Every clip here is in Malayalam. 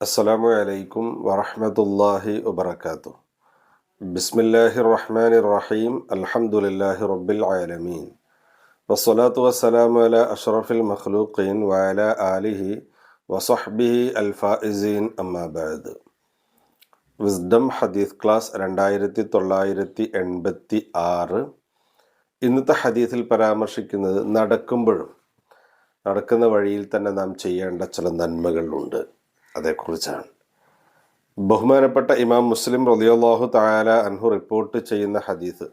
السلام عليكم ورحمة الله وبركاته بسم الله الرحمن الرحيم الحمد لله رب العالمين والصلاة والسلام على أشرف المخلوقين وعلى آله وصحبه الفائزين أما بعد വിസ്ഡം ഹദീസ് ക്ലാസ് രണ്ടായിരത്തി തൊള്ളായിരത്തി എൺപത്തി ആറ് ഇന്നത്തെ ഹദീസിൽ പരാമർശിക്കുന്നത് നടക്കുമ്പോഴും നടക്കുന്ന വഴിയിൽ തന്നെ നാം ചെയ്യേണ്ട ചില നന്മകളുണ്ട്. അതേക്കുറിച്ചാണ്. ബഹുമാനപ്പെട്ട ഇമാം മുസ്ലിം റളിയല്ലാഹു തആല അൻഹു റിപ്പോർട്ട് ചെയ്യുന്ന ഹദീസ്.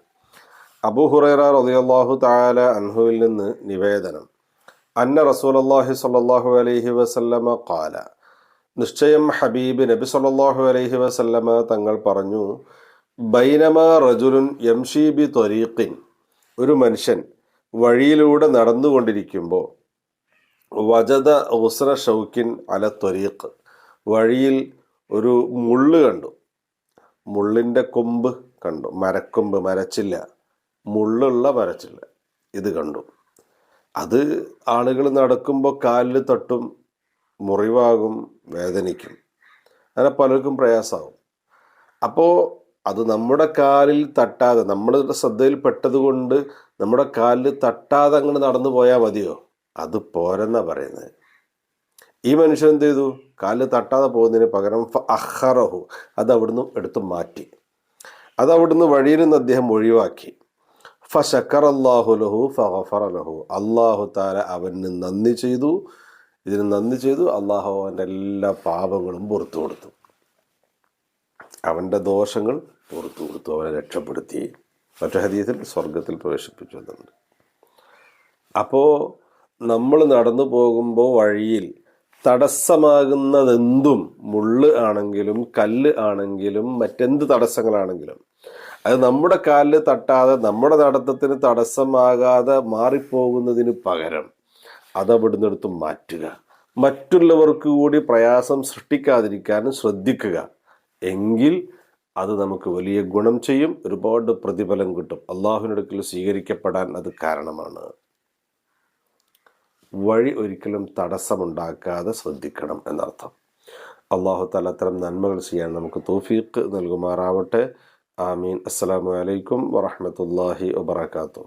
അബു ഹുറൈറ റളിയല്ലാഹു തആല അൻഹുവിൽ നിന്ന് നിവേദനം. അന്ന റസൂലുള്ളാഹി സ്വല്ലല്ലാഹു അലൈഹി വസല്ലമ കാല നിശ്ചയം ഹബീബ് നബി സല്ലാഹു അലൈഹി വസല്ലമ തങ്ങൾ പറഞ്ഞു ബൈനമ റജുലുൻ യംഷീബി ത്വരീഖിൻ. ഒരു മനുഷ്യൻ വഴിയിലൂടെ നടന്നുകൊണ്ടിരിക്കുമ്പോൾ വജദ ഉസ്ര ഷൗക്കിൻ അല ത്വരീഖ്. വഴിയിൽ ഒരു മുള്ള് കണ്ടു. മുള്ളിന്റെ കൊമ്പ് കണ്ടു. മരക്കൊമ്പ് മരച്ചില്ല. മുള്ളുള്ള മരച്ചില്ല. ഇത് കണ്ടു. അത് ആളുകൾ നടക്കുമ്പോൾ കാലിൽ തട്ടും മുറിവാകും വേദനിക്കും. അങ്ങനെ പലർക്കും പ്രയാസമാകും. അപ്പോൾ അത് നമ്മുടെ കാലിൽ തട്ടാതെ നമ്മുടെ ശ്രദ്ധയിൽ പെട്ടതുകൊണ്ട് നമ്മുടെ കാലിൽ തട്ടാതെ അങ്ങോട്ട് നടന്നു പോയാൽ മതിയോ? അത് പോരെന്നാ പറയുന്നത്. ഈ മനുഷ്യൻ എന്ത് ചെയ്തു? കാൽ തട്ടാതെ പോകുന്നതിന് പകരം അഹറഹു അത് അവിടുന്ന് എടുത്ത് മാറ്റി. അത് അവിടുന്ന് വഴിയിൽ നിന്ന് അദ്ദേഹം ഒഴിവാക്കി. ഫ ലഹു ഫഹഫർ ലഹു. അള്ളാഹു താര അവന് നന്ദി ചെയ്തു. ഇതിന് നന്ദി ചെയ്തു. അള്ളാഹു അവന്റെ എല്ലാ പാപങ്ങളും പുറത്തു കൊടുത്തു. അവന്റെ ദോഷങ്ങൾ പുറത്തു കൊടുത്തു. അവനെ രക്ഷപ്പെടുത്തി. മറ്റു ഹദീസിൽ സ്വർഗത്തിൽ പ്രവേശിപ്പിച്ചു അപ്പോൾ നമ്മൾ നടന്നു പോകുമ്പോൾ വഴിയിൽ തടസ്സമാകുന്നതെന്തും മുള്ള് ആണെങ്കിലും കല്ല് ആണെങ്കിലും മറ്റെന്ത് തടസ്സങ്ങളാണെങ്കിലും. അത് നമ്മുടെ കാലിൽ തട്ടാതെ നമ്മുടെ നടത്തത്തിന് തടസ്സമാകാതെ മാറിപ്പോകുന്നതിന് പകരം അത് അവിടുന്ന് എടുത്ത് മാറ്റുക. മറ്റുള്ളവർക്ക് കൂടി പ്രയാസം സൃഷ്ടിക്കാതിരിക്കാനും ശ്രദ്ധിക്കുക. എങ്കിൽ അത് നമുക്ക് വലിയ ഗുണം ചെയ്യും. ഒരുപാട് പ്രതിഫലം കിട്ടും. അള്ളാഹുവിനടുക്കൽ സ്വീകരിക്കപ്പെടാൻ അത് കാരണമാണ്. വഴി ഒരിക്കലും തടസ്സമുണ്ടാക്കാതെ ശ്രദ്ധിക്കണം എന്നർത്ഥം. അള്ളാഹു താല അത്തരം നന്മകൾ ചെയ്യാൻ നമുക്ക് തോഫീക്ക് നൽകുമാറാവട്ടെ. ആമീൻ. അസ്സലാമു അലൈക്കും വറഹമത്തല്ലാഹി വബർക്കാത്തു